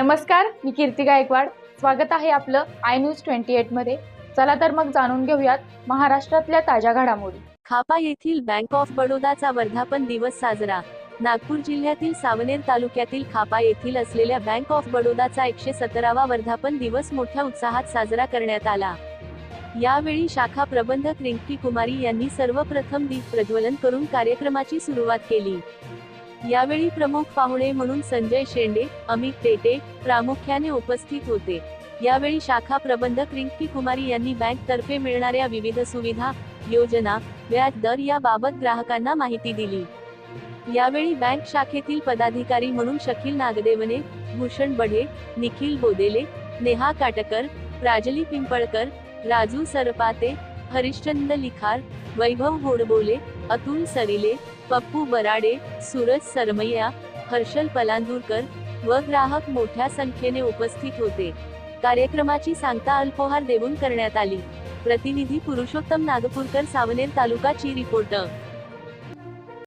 नमस्कार मी कीर्ती गायकवाड. स्वागत आहे आपलं आय न्यूज ट्वेंटी एटमध्ये. चला तर मग जाणून घेऊयात महाराष्ट्रातल्या ताज्या घडामोडी. खापा येथील बँक ऑफ बडोदाचा वर्धापन दिवस साजरा. नागपूर जिल्ह्यातील सावनेर तालुक्यातील खापा येथील असलेल्या बँक ऑफ बडोदाचा एकशे सतरावा वर्धापन दिवस मोठ्या उत्साहात साजरा करण्यात आला. यावेळी शाखा प्रबंधक रिंकी कुमारी यांनी सर्वप्रथम दीप प्रज्वलन करून कार्यक्रमाची सुरुवात केली. यावेळी प्रमुख पाहुणे म्हणून संजय शेंडे अमित टेटे प्रामुख्याने उपस्थित होते. यावेळी शाखा प्रबंधक रिंकी कुमारी यांनी बँक तर्फे मिळणाऱ्या विविध सुविधा योजना व्याज दर याबाबत ग्राहकांना माहिती दिली. यावेळी बँक शाखेतील पदाधिकारी म्हणून शकील नागदेवने भूषण बढे निखिल बोदेले नेहा काटकर प्राजली पिंपळकर राजू सरपाते हरिश्चंद्र लिखार वैभव होडबोले अतुल सरिले पप्पू बराडे सूरज सरमैया हर्षल पलांदूरकर व ग्राहक मोठ्या संख्येने उपस्थित होते. कार्यक्रमाची सांगता अल्पोहार देऊन करण्यात आली. प्रतिनिधी पुरुषोत्तम नागपूरकर सावनेर तालुकाची रिपोर्टर.